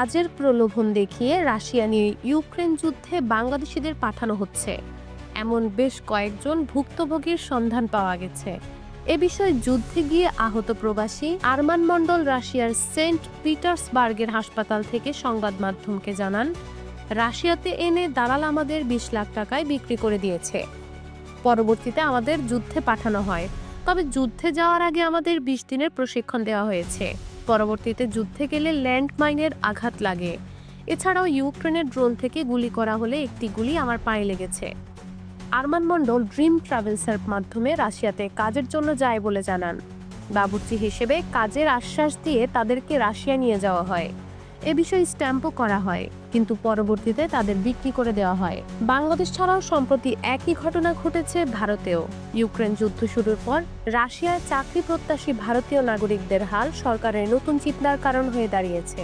কাজের প্রলোভন দেখিয়ে রাশিয়া নিয়ে ইউক্রেন যুদ্ধে বাংলাদেশিদের পাঠানো হচ্ছে। এমন বেশ কয়েকজন ভুক্তভোগীর সন্ধান পাওয়া গেছে। এ বিষয়ে যুদ্ধে গিয়ে আহত প্রবাসী আরমান মণ্ডল রাশিয়ার সেন্ট পিটার্সবার্গের হাসপাতাল থেকে সংবাদ মাধ্যমকে জানান, রাশিয়াতে এনে দালাল আমাদের বিশ লাখ টাকায় বিক্রি করে দিয়েছে। পরবর্তীতে আমাদের যুদ্ধে পাঠানো হয়। তবে যুদ্ধে যাওয়ার আগে আমাদের বিশ দিনের প্রশিক্ষণ দেওয়া হয়েছে। পরবর্তীতে যুদ্ধে গেলে ল্যান্ডমাইনের আঘাত লাগে। এছাড়াও ইউক্রেনের ড্রোন থেকে গুলি করা হলে একটি গুলি আমার পায়ে লেগেছে। আরমান মণ্ডল ড্রিম ট্রাভেলসের মাধ্যমে রাশিয়াতে কাজের জন্য যায় বলে জানান। বাবুর্চি হিসেবে কাজের আশ্বাস দিয়ে তাদেরকে রাশিয়া নিয়ে যাওয়া হয়। এ বিষয়ে স্ট্যাম্পও করা হয়, কিন্তু পরবর্তীতে তাদের বিক্রি করে দেওয়া হয়। বাংলাদেশ ছাড়াও সম্প্রতি একই ঘটনা ঘটেছে ভারতেও। ইউক্রেন যুদ্ধ শুরুর পর রাশিয়ায় চাকরি প্রত্যাশী ভারতীয় নাগরিকদের হাল সরকারের নতুন চিন্তার কারণ হয়ে দাঁড়িয়েছে।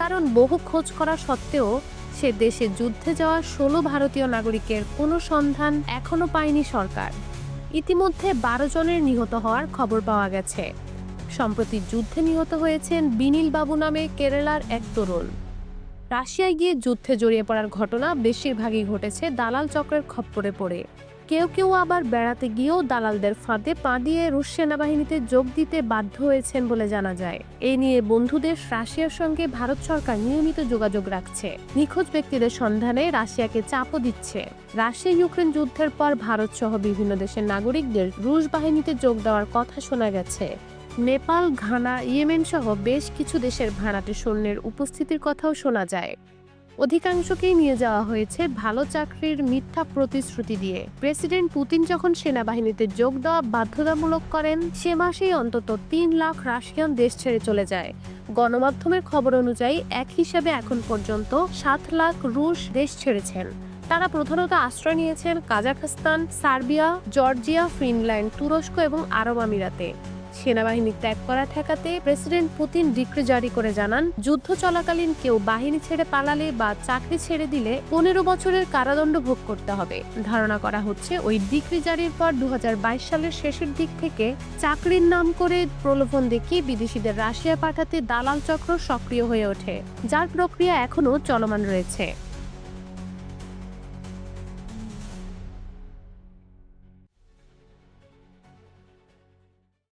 কারণ বহু খোঁজ করা সত্ত্বেও সে দেশে যুদ্ধে যাওয়া ষোলো ভারতীয় নাগরিকের কোনো সন্ধান এখনও পায়নি সরকার। ইতিমধ্যে বারো জনের নিহত হওয়ার খবর পাওয়া গেছে। সম্প্রতি যুদ্ধে নিহত হয়েছেন বিনীল বাবু নামে কেরালার এক তরুণ। রাশিয়ায় গিয়ে যুদ্ধে জড়িয়ে পড়ার ঘটনা বেশিরভাগই ঘটেছে দালাল চক্রের খপ্পরে পড়ে। কেউ কেউ আবার বেড়াতে গিয়েও দালালদের ফাঁদে পা দিয়ে রুশ সেনাবাহিনীতে যোগ দিতে বাধ্য হয়েছেন বলে জানা যায়। এই নিয়ে বন্ধুদের রাশিয়ার সঙ্গে ভারত সরকার নিয়মিত যোগাযোগ রাখছে। নিখোঁজ ব্যক্তিদের সন্ধানে রাশিয়াকে চাপও দিচ্ছে। রাশিয়া ইউক্রেন যুদ্ধের পর ভারত সহ বিভিন্ন দেশের নাগরিকদের রুশ বাহিনীতে যোগ দেওয়ার কথা শোনা গেছে। নেপাল, ঘানা, ইয়েমেন সহ বেশ কিছু দেশের ভাড়াটে সৈন্যের উপস্থিতির কথাও শোনা যায়। অধিকাংশকেই নিয়ে যাওয়া হয়েছে ভালো চাকরির মিথ্যা প্রতিশ্রুতি দিয়ে। প্রেসিডেন্ট পুতিন যখন সেনাবাহিনীতে যোগ দেওয়া বাধ্যতামূলক করেন, সে মাসেই অন্তত তিন লাখ রাশিয়ান দেশ ছেড়ে চলে যায়। গণমাধ্যমের খবর অনুযায়ী এক হিসাবে এখন পর্যন্ত সাত লাখ রুশ দেশ ছেড়েছেন। তারা প্রধানত আশ্রয় নিয়েছেন কাজাখস্তান, সার্বিয়া, জর্জিয়া, ফিনল্যান্ড, তুরস্ক এবং আরব আমিরাতে। সেনাবাহিনী ত্যাগ করা ঠেকাতে প্রেসিডেন্ট পুতিন ডিক্রি জারি করে জানান, যুদ্ধ চলাকালীন কেউ বাহিনী ছেড়ে পালালে বা চাকরি ছেড়ে দিলে পনেরো বছরের কারাদণ্ড ভোগ করতে হবে। ধারণা করা হচ্ছে ওই ডিক্রি জারির পর দু হাজার বাইশ সালের শেষের দিক থেকে চাকরির নাম করে প্রলোভন দেখিয়ে বিদেশিদের রাশিয়া পাঠাতে দালাল চক্র সক্রিয় হয়ে ওঠে, যার প্রক্রিয়া এখনও চলমান রয়েছে।